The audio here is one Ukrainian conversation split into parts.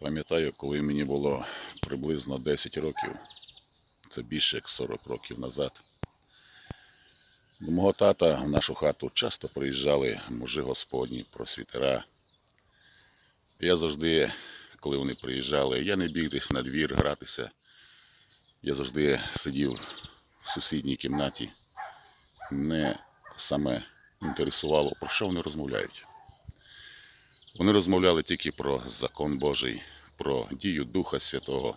Пам'ятаю, коли мені було приблизно 10 років, це більше як 40 років назад. До мого тата в нашу хату часто приїжджали мужи господні, просвітера. Я завжди, коли вони приїжджали, я не біг десь на двір гратися. Я завжди сидів в сусідній кімнаті. Мене саме інтересувало, про що вони розмовляють. Вони розмовляли тільки про закон Божий, про дію Духа Святого,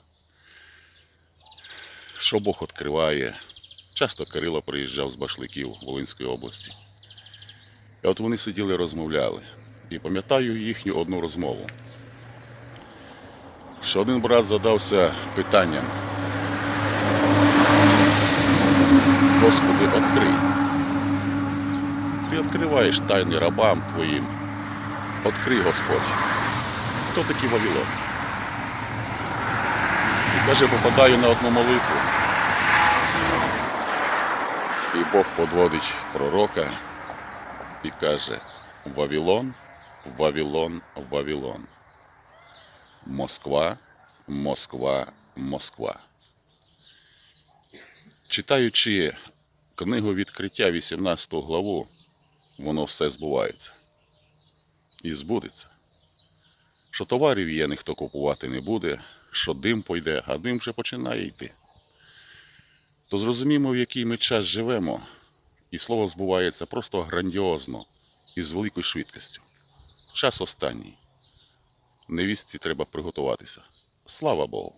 що Бог відкриває. Часто Кирило приїжджав з башликів Волинської області. І от вони сиділи, розмовляли. І пам'ятаю їхню одну розмову. Що один брат задався питанням. Господи, відкрий. Ти відкриваєш тайни рабам твоїм. Открий Господь. Хто такий Вавилон? І каже, попадаю на одну молитву. І Бог подводить пророка і каже: Вавилон, Вавилон, Вавилон. Москва, Москва, Москва. Читаючи книгу відкриття 18 главу, воно все збувається і збудеться. Що товарів є, ніхто купувати не буде, що дим пойде, а дим вже починає йти. То зрозуміємо, в який ми час живемо, і слово збувається просто грандіозно і з великою швидкістю. Час останній. Невістці треба приготуватися. Слава Богу!